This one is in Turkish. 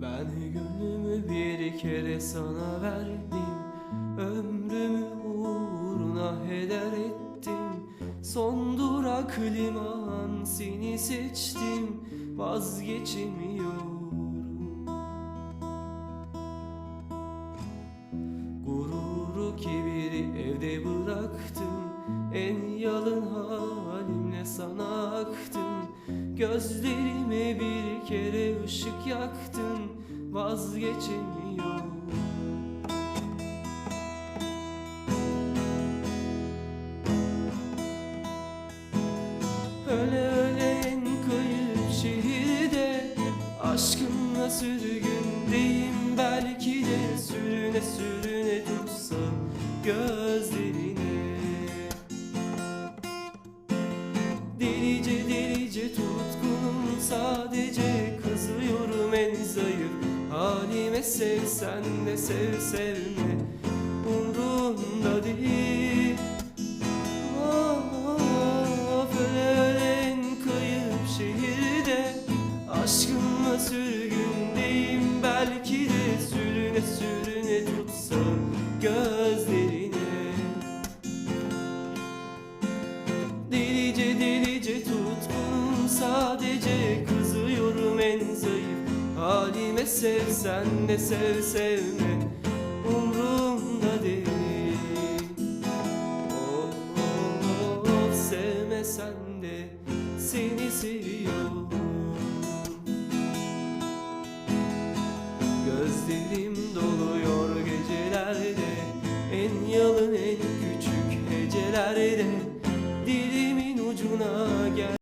Ben gönlümü bir kere sana verdim Ömrümü uğruna heder ettim. Son durak liman seni seçtim Vazgeçemiyorum evde bıraktım En yalın halimle sana aktım Gözlerime bir kere ışık yaktın Vazgeçemiyorum. Öyle öyle en kayıp şehirde Aşkınla sürgündeyim. Belki de Sürüne sürüne tutsam gözlerine Delice delice tutkunum sadece Kızıyorum en zayıf halime. Sevsen de sev sevme Umrumda değil. Of öyle öyle en kayıp şehirde Aşkımla sürgündeyim halime Sevsen de sev sevme Umrumda değil. Oh, oh, oh, sevmesen de seni seviyorum. Gözlerim doluyor gecelerde En yalın en küçük hecelerde. Dilimin ucuna gel